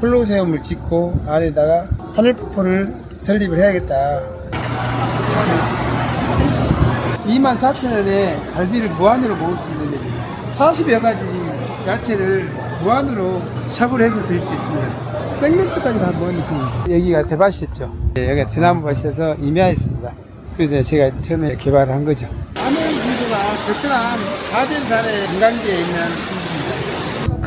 콜로세움을 짓고 안에다가 하늘폭포를 설립을 해야겠다. 24,000원에 갈비를 무한으로 먹을 수 있는 40여 가지 야채를 무한으로 샵을 해서 드실 수 있습니다. 생맥주까지 다 느낌. 여기가 대밭이었죠. 네, 여기가 대나무 밭이어서 임야였습니다. 그래서 제가 처음에 개발을 한 거죠. 아는 분수가 베트남 가덴산의 관광지에 있는.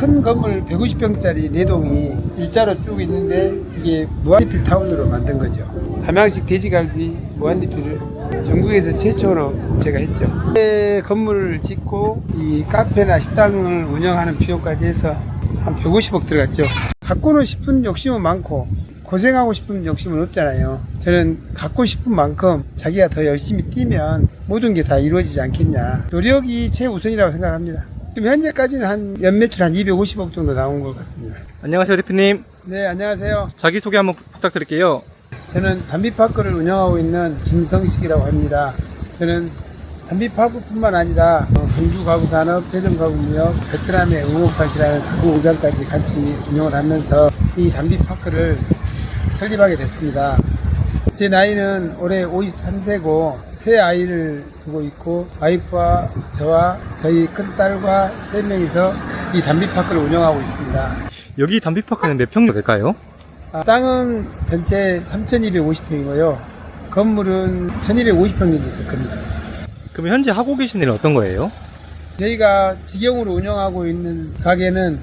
큰 건물 150평짜리 네 동이 일자로 쭉 있는데 이게 무한리필 타운으로 만든 거죠. 담양식 돼지갈비 무한리필을 전국에서 최초로 제가 했죠. 이 건물을 짓고 이 카페나 식당을 운영하는 비용까지 해서 한 150억 들어갔죠. 갖고는 싶은 욕심은 많고 고생하고 싶은 욕심은 없잖아요. 저는 갖고 싶은 만큼 자기가 더 열심히 뛰면 모든 게 다 이루어지지 않겠냐. 노력이 최우선이라고 생각합니다. 지금 현재까지는 한 연매출 한 250억 정도 나온 것 같습니다. 안녕하세요 대표님 네, 안녕하세요. 자기소개 한번 부탁드릴게요 저는 담비파크를 운영하고 있는 김성식이라고 합니다. 저는 담비파크뿐만 아니라 어, 공주 가구 산업, 세점 가구 무역, 베트남의 응호팟이라는 가구 공장까지 같이 운영을 하면서 이 담비파크를 설립하게 됐습니다. 제 나이는 올해 53세고 세 아이를 두고 있고 와이프와 저와 저희 큰딸과 세 명이서 이 담비파크를 운영하고 있습니다. 여기 담비파크는 몇 평 될까요? 아, 땅은 전체 3,250평이고요. 건물은 1,250평 정도 될 겁니다. 그럼 현재 하고 계신 일은 어떤 거예요? 저희가 직영으로 운영하고 있는 가게는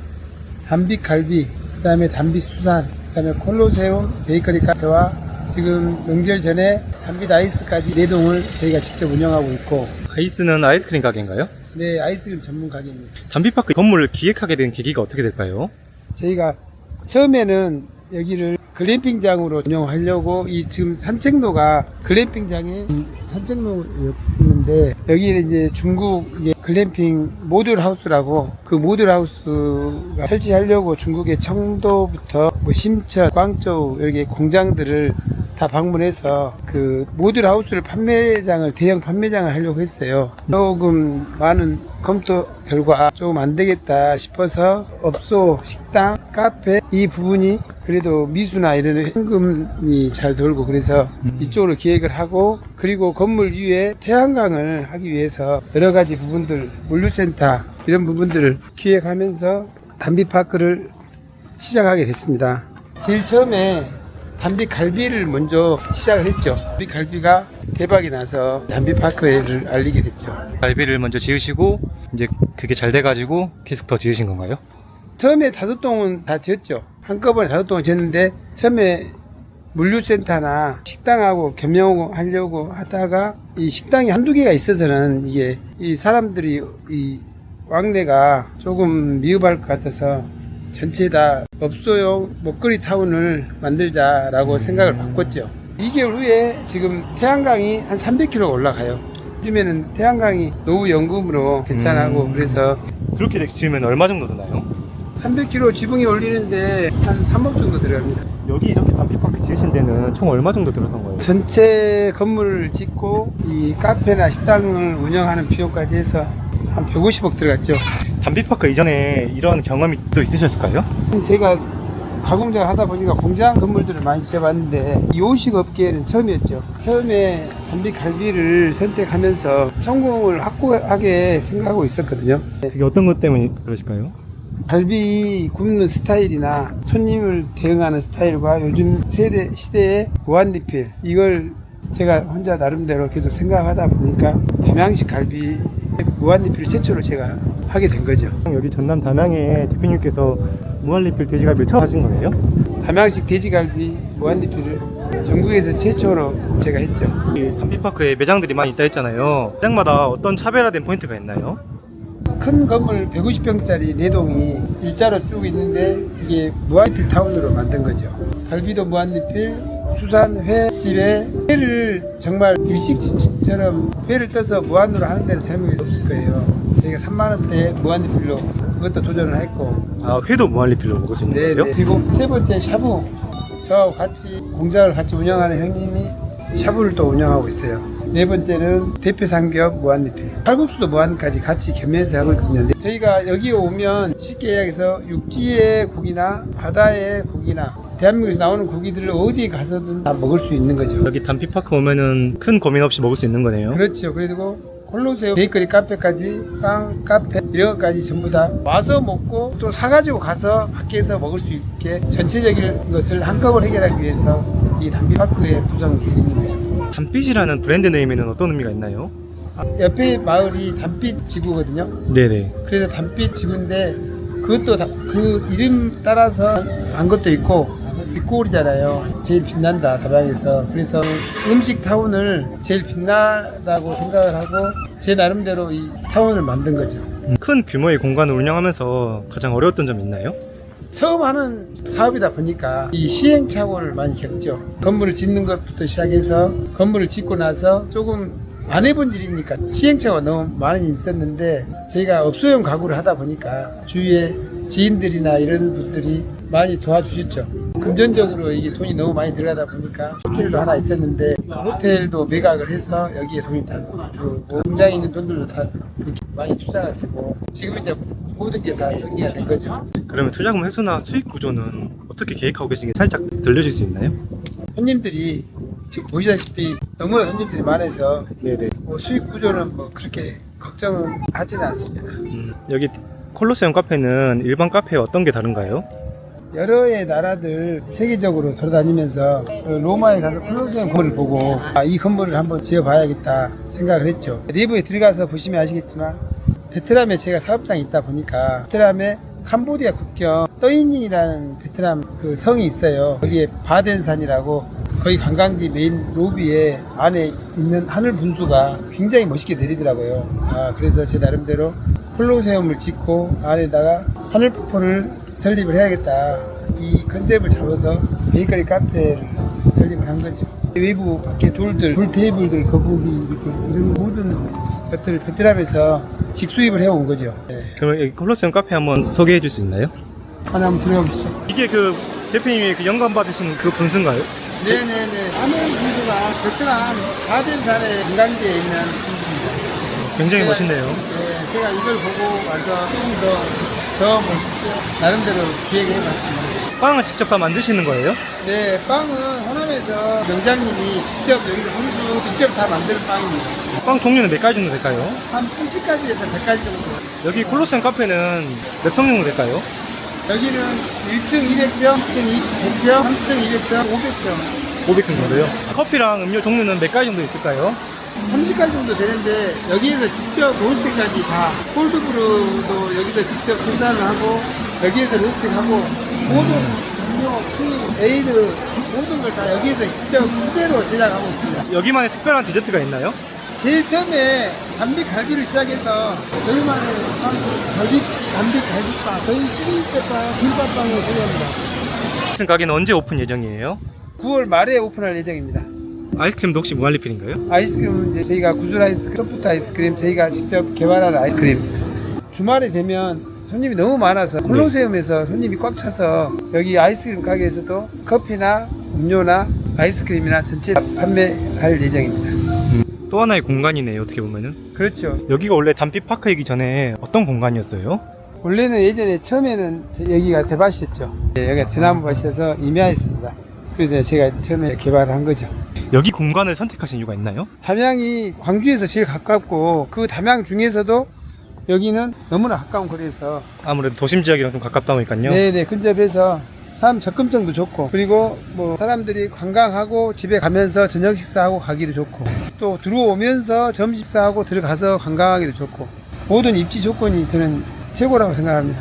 담비 갈비, 그 다음에 담비 수산, 그 다음에 콜로세움 베이커리 카페와 지금 명절 전에 담비 다이스까지 네 동을 저희가 직접 운영하고 있고, 아이스는 아이스크림 가게인가요? 네, 아이스크림 전문 가게입니다. 담비파크 건물을 기획하게 된 계기가 어떻게 될까요? 저희가 처음에는 여기를 글램핑장으로 운영하려고 이 지금 산책로가 글램핑장의 산책로였는데 여기는 이제 중국 이제 글램핑 모듈 하우스라고 그 모듈 하우스가 설치하려고 중국의 청도부터 뭐 심천, 광저우 여기 공장들을 다 방문해서 그 모듈 하우스를 판매장을 대형 판매장을 하려고 했어요. 조금 많은 검토 결과 조금 안 되겠다 싶어서 업소, 식당, 카페 이 부분이 그래도 미수나 이런 현금이 잘 돌고 그래서 이쪽으로 기획을 하고 그리고 건물 위에 태양광을 하기 위해서 여러 가지 부분들 물류센터 이런 부분들을 기획하면서 담비파크를 시작하게 됐습니다. 제일 처음에 담비 갈비를 먼저 시작을 했죠. 담비 갈비가 대박이 나서 담비 파크를 알리게 됐죠. 갈비를 먼저 지으시고 이제 그게 잘 돼가지고 계속 더 지으신 건가요? 처음에 다섯 동은 다 지었죠. 한꺼번에 다섯 동을 지었는데 처음에 물류센터나 식당하고 겸용하려고 하다가 이 식당이 한두 개가 있어서는 이게 이 사람들이 이 왕래가 조금 미흡할 것 같아서 전체 다 업소용 먹거리 타운을 만들자라고 생각을 바꿨죠. 2개월 후에 지금 태양광이 한 300km 올라가요. 요즘에는 태양광이 노후 연금으로 괜찮하고 음. 그래서 그렇게 지으면 얼마 정도 드나요? 300kg 지붕이 올리는데 한 3억 정도 들어갑니다. 여기 이렇게 담비파크 지으신 데는 총 얼마 정도 들었던 거예요? 전체 건물을 짓고 이 카페나 식당을 운영하는 비용까지 해서 한 150억 들어갔죠. 담비파크 이전에 이런 경험이 또 있으셨을까요? 제가 가공장을 하다 보니까 공장 건물들을 많이 지어봤는데 이 요식 업계는 처음이었죠. 처음에 담비 갈비를 선택하면서 성공을 확고하게 생각하고 있었거든요. 그게 어떤 것 때문에 그러실까요? 갈비 굽는 스타일이나 손님을 대응하는 스타일과 요즘 세대 시대의 무한리필 이걸 제가 혼자 나름대로 계속 생각하다 보니까 담양식 갈비 무한리필을 최초로 제가 하게 된 거죠. 여기 전남 담양에 대표님께서 무한리필 돼지갈비를 처음 하신 거예요? 담양식 돼지갈비 무한리필을 전국에서 최초로 제가 했죠. 이 담비파크에 매장들이 많이 있다 했잖아요. 매장마다 어떤 차별화된 포인트가 있나요? 큰 건물 150평짜리 네 동이 일자로 쭉 있는데 이게 무한리필 타운으로 만든 거죠. 갈비도 무한리필, 수산 회집에 회를 정말 일식집처럼 회를 떠서 무한으로 하는 데는 대한민국에 없을 거예요. 저희가 3만 원대 무한리필로 그것도 도전을 했고 아 회도 무한리필로 먹을 수 있는 네, 거예요? 네. 그리고 세 번째 샤브 저하고 같이 공장을 같이 운영하는 형님이 샤브를 또 운영하고 있어요. 네 번째는 대표 삼겹 무한리필. 칼국수도 무한까지 같이 겸해서 하고 있거든요. 근데 저희가 여기 오면 쉽게 이야기해서 육지의 고기나 바다의 고기나 대한민국에서 나오는 고기들을 어디 가서든 다 먹을 수 있는 거죠. 여기 단피파크 오면은 큰 고민 없이 먹을 수 있는 거네요. 그렇죠. 그리고 콜로세움 베이커리 카페까지 빵 카페 이런 것까지 전부 다 와서 먹고 또 사가지고 가서 밖에서 먹을 수 있게 전체적인 것을 한꺼번에 해결하기 위해서 이 단비파크에 구성이 되어 있는 거죠. 단빛이라는 브랜드 네임에는 어떤 의미가 있나요? 아, 옆에 마을이 단빛 지구거든요. 네네. 그래서 단빛 지구인데 그것도 다- 그 이름 따라서 한 것도 있고 빛고울이잖아요. 제일 빛난다 다방에서. 그래서 음식 타운을 제일 빛나다고 생각을 하고 제 나름대로 이 타운을 만든 거죠. 음, 큰 규모의 공간을 운영하면서 가장 어려웠던 점 있나요? 처음 하는 사업이다 보니까 이 시행착오를 많이 겪죠. 건물을 짓는 것부터 시작해서 건물을 짓고 나서 조금 안 해본 일이니까 시행착오가 너무 많이 있었는데 저희가 업소용 가구를 하다 보니까 주위에 지인들이나 이런 분들이 많이 도와주셨죠. 금전적으로 이게 돈이 너무 많이 들어가다 보니까 호텔도 하나 있었는데 그 호텔도 매각을 해서 여기에 돈이 다 들어오고 공장에 있는 돈들도 다 많이 투자가 되고 지금 이제 모든 게 다 정리가 된 거죠. 그러면 투자금 회수나 수익 구조는 어떻게 계획하고 계신지 살짝 들려줄 수 있나요? 손님들이 지금 보시다시피 너무나 손님들이 많아서 네네. 뭐 수익 구조는 뭐 그렇게 걱정은 하지는 않습니다. 음, 여기 콜로세움 카페는 일반 카페와 어떤 게 다른가요? 여러의 나라들 세계적으로 돌아다니면서 그 로마에 가서 콜로세움 건물을 보고 아, 이 건물을 한번 지어봐야겠다 생각을 했죠. 내부에 들어가서 보시면 아시겠지만 베트남에 제가 사업장이 있다 보니까 베트남에 캄보디아 국경 떠이닝이라는 베트남 그 성이 있어요. 거기에 바덴산이라고 거기 관광지 메인 로비에 안에 있는 하늘 분수가 굉장히 멋있게 내리더라고요. 아, 그래서 제 나름대로 콜로세움을 짓고 안에다가 하늘 폭포를 설립을 해야겠다. 이 컨셉을 잡아서 베이커리 카페를 설립을 한 거죠. 외부 밖에 돌들, 돌 테이블들, 거북이 이렇게 이런 모든 것들을 베트남에서 직수입을 해온 거죠. 네. 그러면 여기 콜로세움 카페 한번 소개해 줄 수 있나요? 하나 한번 들어가 보시죠. 이게 그 대표님이 그 영감 받으신 그 분수인가요? 네네네. 하늘 분수가 베트남 바덴산의 관광지에 있는 분수입니다. 굉장히 제가- 멋있네요. 네, 제가 이걸 보고 와서 조금 더, 더 멋있게 나름대로 기획해봤습니다. 빵을 직접 다 만드시는 거예요? 네, 빵은 호남에서 명장님이 직접 여기서 손수 직접 다 만드는 빵입니다. 빵 종류는 몇 가지 정도 될까요? 한 80가지에서 100가지 정도. 여기 콜로세움 카페는 몇 평 정도 될까요? 여기는 1층 200평, 2층 100평, 3층 200평, 500평. 500평 정도요? 커피랑 음료 종류는 몇 가지 정도 있을까요? 30가지 정도 되는데 여기에서 직접 로스팅까지 다 콜드브루도 여기서 직접 생산을 하고 여기에서 로스팅하고 모든 음료, 티, 에이드 모든 걸 다 여기에서 직접 그대로 제작하고 있습니다. 여기만의 특별한 디저트가 있나요? 제일 처음에 담비 갈비를 시작해서 저희만의 빵, 갈비, 담비 갈비빵 저희 시그니처빵 김밥빵을 소개합니다. 지금 가게는 언제 오픈 예정이에요? 9월 말에 오픈할 예정입니다. 아이스크림도 혹시 무한리필인가요? 아이스크림은 이제 저희가 구슬 아이스크림, 소프트 아이스크림 저희가 직접 개발한 아이스크림. 주말에 되면 손님이 너무 많아서 콜로세움에서 손님이 꽉 차서 여기 아이스크림 가게에서도 커피나 음료나 아이스크림이나 전체 다 판매할 예정입니다. 또 하나의 공간이네요 어떻게 보면은 그렇죠. 여기가 원래 단빛파크이기 전에 어떤 공간이었어요? 원래는 예전에 처음에는 저- 여기가 대밭이었죠. 네, 여기가 대나무 밭이어서 임야했습니다. 그래서 제가 처음에 개발을 한 거죠. 여기 공간을 선택하신 이유가 있나요? 담양이 광주에서 제일 가깝고 그 담양 중에서도 여기는 너무나 가까운 거리에서 아무래도 도심 지역이랑 좀 가깝다 보니까요 네네 근접해서 사람 접근성도 좋고 그리고 뭐 사람들이 관광하고 집에 가면서 저녁 식사하고 가기도 좋고 또 들어오면서 점심 식사하고 들어가서 관광하기도 좋고 모든 입지 조건이 저는 최고라고 생각합니다.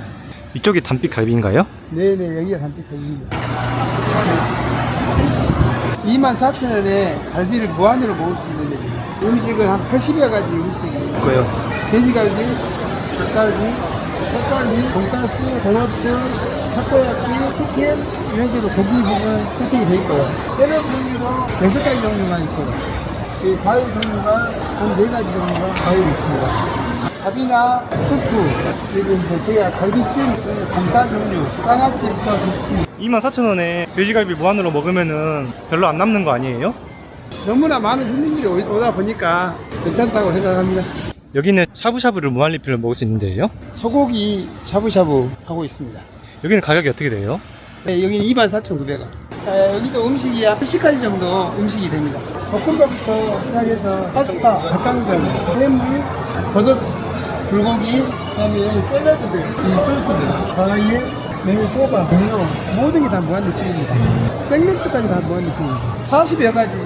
이쪽이 단빛 갈비인가요? 네네 여기가 단백질입니다 24,000원에 갈비를 무한으로 먹을 수 있는 데입니다. 음식은 한 80여 가지 음식이. 있고요? 돼지갈비, 닭갈비, 닭갈비, 돈가스, 도넛스, 타코야끼, 치킨 이런 식으로 고기 부분 세팅이 돼 있고요. 샐러드 종류도 6가지 종류가 있고요. 이 과일 종류가 한 4가지 종류가 과일이 있습니다. 밥이나 스프 그리고 이제 저희가 갈비찜, 감사 종류, 쌍아찌부터 김치 24,000원에 돼지갈비 무한으로 먹으면은 별로 안 남는 거 아니에요? 너무나 많은 손님들이 오- 오다 보니까 괜찮다고 생각합니다. 여기는 샤브샤브를 무한 리필로 먹을 수 있는데요. 소고기 샤브샤브 하고 있습니다. 여기는 가격이 어떻게 돼요? 네, 여기는 24,900원. 아, 여기도 음식이 한 10시까지 정도 음식이 됩니다. 볶음밥부터 시작해서 파스타, 닭강정, 해물, 버섯, 불고기, 그다음에 여기 샐러드들, 이 소스들, 과일, 메뉴 소바, 음료 모든 게 다 무한 리필입니다. 생맥주까지 다 무한 리필입니다. 40여 가지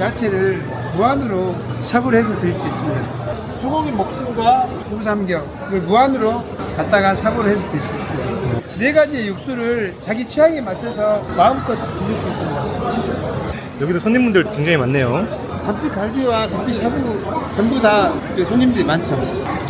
야채를 무한으로 샵을 해서 드실 수 있습니다. 소고기 목숨과 우삼겹을 무한으로 갖다가 샵을 해서 드실 수 있어요. 네 가지의 육수를 자기 취향에 맞춰서 마음껏 드실 수 있습니다. 여기도 손님분들 굉장히 많네요. 단피 갈비와 단피 샤브 전부 다 손님들이 많죠.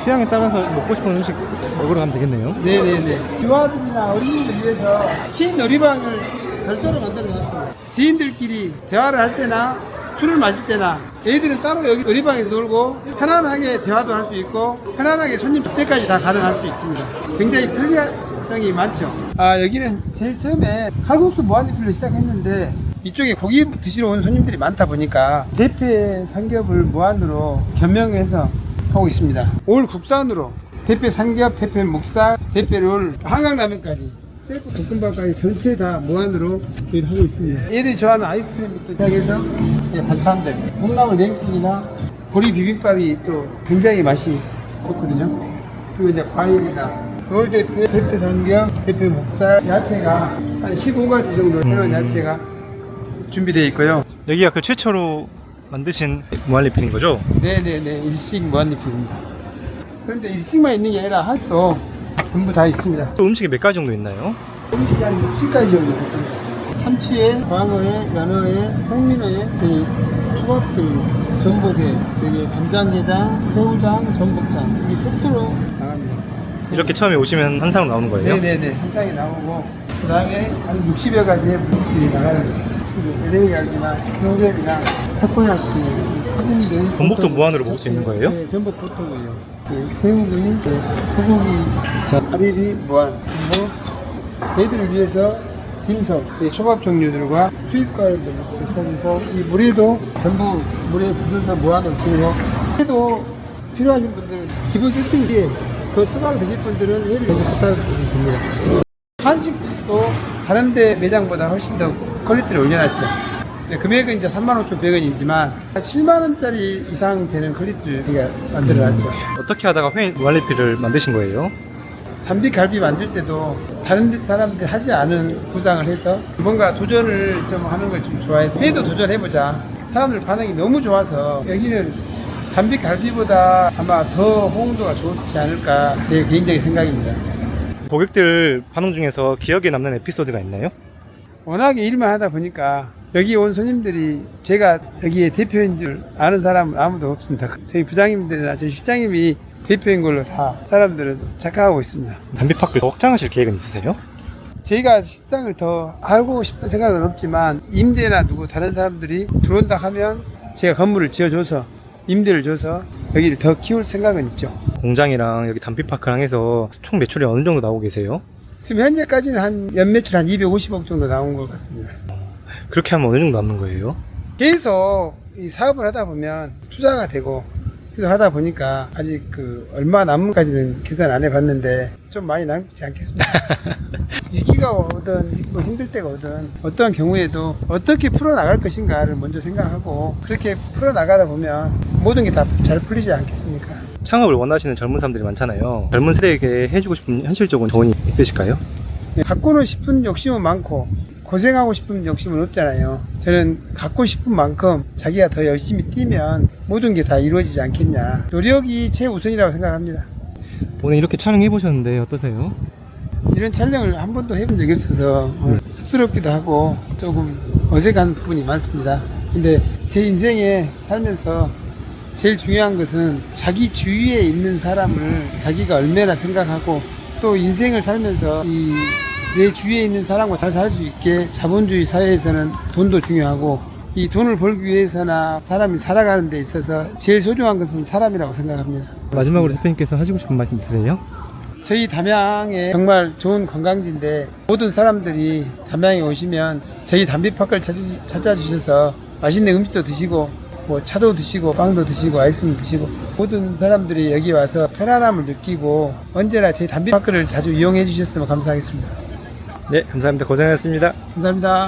취향에 따라서 먹고 싶은 음식 먹으러 가면 되겠네요. 네네네. 유아들이나 어린이들 위해서 흰 놀이방을 별도로 만들어 놨습니다. 지인들끼리 대화를 할 때나 술을 마실 때나 애들은 따로 여기 놀이방에 놀고 편안하게 대화도 할 수 있고 편안하게 손님 접대까지 다 가능할 수 있습니다. 굉장히 편리성이 많죠. 아 여기는 제일 처음에 칼국수 무한리필로 시작했는데 이쪽에 고기 드시러 온 손님들이 많다 보니까 대패 삼겹을 무한으로 겸용해서 하고 있습니다. 올 국산으로 대패 삼겹, 대패 목살, 대패 롤, 한강라면까지 셀프 볶음밥까지 전체 다 무한으로 하고 있습니다. 얘들이 좋아하는 아이스크림부터 시작해서 반찬들, 콩나물 냉국이나 보리 비빔밥이 또 굉장히 맛이 좋거든요. 그리고 이제 과일이나 롤 대패, 대패 삼겹, 대패 목살, 야채가 한 15가지 정도 새로운 야채가 준비되어 있고요. 여기가 그 최초로 만드신 무한리필인 거죠? 네네네 일식 무한리필입니다. 그런데 일식만 있는 게 아니라 한도 전부 다 있습니다. 또 음식이 몇 가지 정도 있나요? 음식이 한 60가지 정도 됩니다. 참치에, 광어에, 연어에, 홍민어에, 그 초밥들, 전복에, 여기 간장게장, 새우장, 전복장 이게 세트로 나갑니다. 이렇게 처음에 오시면 한 상 나오는 거예요? 네네네 한 상이 나오고 그 다음에 한 60여 가지의 물들이 나가는 거예요. LA갈비나 스노우랩이나 타코야끼, 크림들 전복도 무한으로 먹을 수 있는 거예요? 네, 전복 보통이에요. 그 새우구이, 그 소고기, 자, 아리지 무한. 그리고 애들을 위해서 딤섬, 이 초밥 종류들과 수입과일들부터 시작해서 이 물에도 전부 물에 붓어서 무한으로 드리고 그래도 필요하신 분들은 기본 세팅기에 그 추가로 드실 분들은 얘를 여기 갖다 드리면 됩니다. 한식도 다른 데 매장보다 훨씬 더 퀄리티를 올려놨죠. 네, 금액은 이제 35,100원이지만 7만원짜리 이상 되는 퀄리티를 우리가 만들어놨죠. 어떻게 하다가 회 무한리필을 만드신 거예요? 단비 갈비 만들 때도 다른 데 사람들이 하지 않은 구상을 해서 뭔가 도전을 좀 하는 걸 좀 좋아해서 회도 도전해보자. 사람들 반응이 너무 좋아서 여기는 단비 갈비보다 아마 더 호응도가 좋지 않을까 제 개인적인 생각입니다. 고객들 반응 중에서 기억에 남는 에피소드가 있나요? 워낙에 일만 하다 보니까 여기 온 손님들이 제가 여기에 대표인 줄 아는 사람은 아무도 없습니다. 저희 부장님들이나 저희 실장님이 대표인 걸로 다 사람들은 착각하고 있습니다. 담비파크를 더 확장하실 계획은 있으세요? 저희가 식당을 더 알고 싶은 생각은 없지만 임대나 누구 다른 사람들이 들어온다 하면 제가 건물을 지어줘서 임대를 줘서 여기를 더 키울 생각은 있죠. 공장이랑 여기 담비파크랑 해서 총 매출이 어느 정도 나오고 계세요? 지금 현재까지는 한 연매출 한 250억 정도 나온 것 같습니다. 그렇게 하면 어느 정도 남는 거예요? 계속 이 사업을 하다 보면 투자가 되고 하다 보니까 아직 그 얼마 남은까지는 계산 안 해봤는데 좀 많이 남지 않겠습니까? 위기가 오든 뭐 힘들 때가 오든 어떠한 경우에도 어떻게 풀어나갈 것인가를 먼저 생각하고 그렇게 풀어나가다 보면 모든 게 다 잘 풀리지 않겠습니까? 창업을 원하시는 젊은 사람들이 많잖아요. 젊은 세대에게 해주고 싶은 현실적인 조언이 있으실까요? 네, 갖고는 싶은 욕심은 많고 고생하고 싶은 욕심은 없잖아요. 저는 갖고 싶은 만큼 자기가 더 열심히 뛰면 모든 게 다 이루어지지 않겠냐. 노력이 최우선이라고 생각합니다. 오늘 이렇게 촬영해 보셨는데 어떠세요? 이런 촬영을 한 번도 해본 적이 없어서 어, 쑥스럽기도 하고 조금 어색한 부분이 많습니다. 근데 제 인생에 살면서 제일 중요한 것은 자기 주위에 있는 사람을 자기가 얼마나 생각하고 또 인생을 살면서 이 내 주위에 있는 사람과 잘 살 수 있게 자본주의 사회에서는 돈도 중요하고 이 돈을 벌기 위해서나 사람이 살아가는 데 있어서 제일 소중한 것은 사람이라고 생각합니다. 마지막으로 대표님께서 하시고 싶은 말씀 있으세요? 저희 담양에 정말 좋은 관광지인데 모든 사람들이 담양에 오시면 저희 담비파크를 찾아주셔서 맛있는 음식도 드시고 뭐 차도 드시고 빵도 드시고 아이스크림 드시고 모든 사람들이 여기 와서 편안함을 느끼고 언제나 저희 담비파크를 자주 이용해 주셨으면 감사하겠습니다. 네, 감사합니다. 고생하셨습니다. 감사합니다.